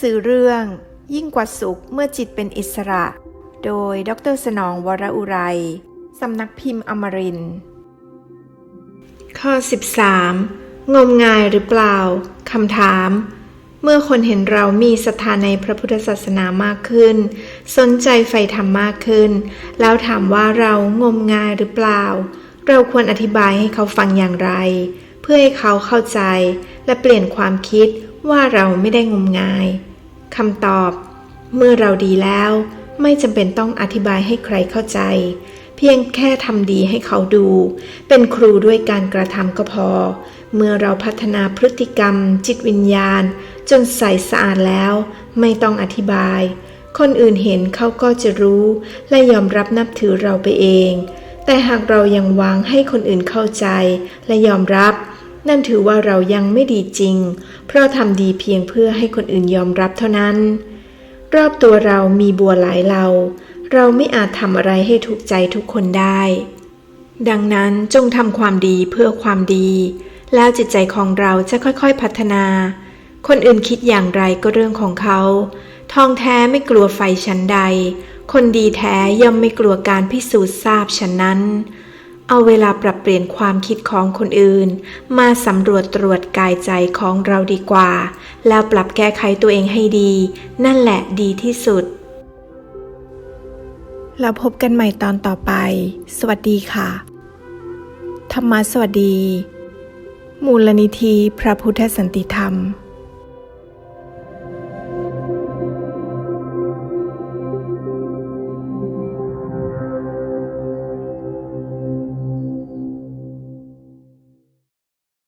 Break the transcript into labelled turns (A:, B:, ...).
A: สือเรื่อง ยิ่งกว่าสุขเมื่อจิตเป็นอิสระ โดยดรสนองวรอุไรสำนักพิมพ์อมรินข้อ 13 งมงายหรือเปล่าคำถาม เมื่อคนเห็นเรามีศรัทธาในพระพุทธศาสนามากขึ้น สนใจใฝ่ธรรมมากขึ้น แล้วถามว่าเรางมงายหรือเปล่า เราควรอธิบายให้เขาฟังอย่างไร เพื่อให้เขาเข้าใจและเปลี่ยนความคิด ว่าเราไม่ได้งมงายคำตอบ เมื่อเราดีแล้ว ไม่จำเป็นต้องอธิบายให้ใครเข้าใจ เพียงแค่ทำดีให้เขาดู เป็นครูด้วยการกระทำก็พอ เมื่อเราพัฒนาพฤติกรรม จิตวิญญาณ จนใสสะอาดแล้ว ไม่ต้องอธิบาย คนอื่นเห็นเขาก็จะรู้ และยอมรับนับถือเราไปเอง แต่หากเรายังวางให้คนอื่นเข้าใจ และยอมรับ นั่นถือว่าเรายังไม่ดีจริง เพราะทำดีเพียงเพื่อให้คนอื่นยอมรับเท่านั้น รอบตัวเรามีบัวหลายเหล่าเราไม่อาจทำอะไรให้ถูกใจทุกคนได้ ดังนั้นจงทำความดีเพื่อความดี แล้วจิตใจของเราจะค่อยๆพัฒนา คนอื่นคิดอย่างไรก็เรื่องของเขา ทองแท้ไม่กลัวไฟชั้นใด คนดีแท้ย่อมไม่กลัวการพิสูจน์ทราบฉันนั้น เอาเวลาปรับเปลี่ยนความคิดของคนอื่น มาสำรวจตรวจกายใจของเราดีกว่า แล้วปรับแก้ไขตัวเองให้ดี นั่นแหละดีที่สุด แล้วพบกันใหม่ตอนต่อไป สวัสดีค่ะ ธรรมะสวัสดี มูลนิธิพระพุทธสันติธรรม